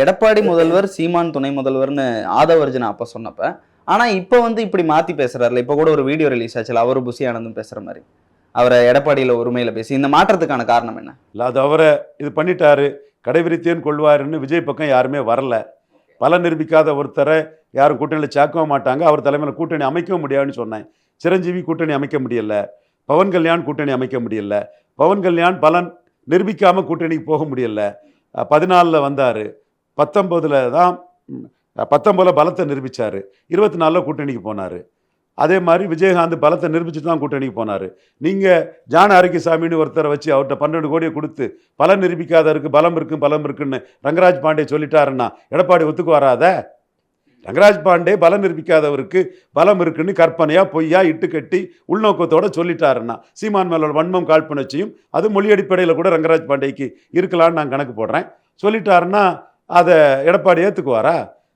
எடப்பாடி முதல்வர் சீமான் துணை முதல்வர்னு ஆதவர்ஜன அப்ப சொன்னப்ப ஆனா இப்ப வந்து இப்படி மாத்தி பேசுறாருல இப்ப கூட ஒரு வீடியோ ரிலீஸ் ஆச்சுல அவரு புசி ஆனந்தும் பேசுற மாதிரி. அவரை எடப்பாடியில உரிமையில் பேசி இந்த மாற்றத்துக்கான காரணம் என்ன? இல்லை அது அவரை இது பண்ணிட்டாரு கடைபிடித்தேன் கொள்வாருன்னு விஜய் பக்கம் யாருமே வரல. பல நிரூபிக்காத ஒருத்தரை யாரும் கூட்டணியில் சேர்க்கவும் மாட்டாங்க அவர் தலைமையில் கூட்டணி அமைக்கவும் முடியாதுன்னு சொன்னேன். சிரஞ்சீவி கூட்டணி அமைக்க முடியல பவன் கல்யாண் கூட்டணி அமைக்க முடியல பவன் கல்யாண் பலன் நிரூபிக்காமல் கூட்டணிக்கு போக முடியல. பதினாலில் வந்தார் பத்தொம்போதில் தான் பத்தொம்போதில் பலத்தை நிரூபித்தார் இருபத்தி நாலில் கூட்டணிக்கு போனார். அதே மாதிரி விஜயகாந்த் பலத்தை நிரூபிச்சுட்டு தான் கூட்டணிக்கு போனார். நீங்கள் ஜான ஆரோக்கியசாமின்னு ஒருத்தரை வச்சு அவர்கிட்ட பன்னெண்டு கோடியை கொடுத்து பலன் நிரூபிக்காதவருக்கு பலம் இருக்குது பலம் இருக்குன்னு ரங்கராஜ் பாண்டே சொல்லிட்டாருன்னா எடப்பாடி ஒத்துக்கு வராத? ரங்கராஜ் பாண்டே பலம் நிரூபிக்காதவருக்கு பலம் இருக்குன்னு கற்பனையாக பொய்யா இட்டு கட்டி உள்நோக்கத்தோடு சொல்லிட்டாருன்னா சீமான் மேலோட வன்மம் காழ்ப்புணர்ச்சியும் அது மொழி அடிப்படையில் கூட ரங்கராஜ் பாண்டேக்கு இருக்கலாம்னு நான் கணக்கு போடுறேன். சொல்லிட்டாருன்னா அதை எடப்பாடி ஏற்றுக்குவாரா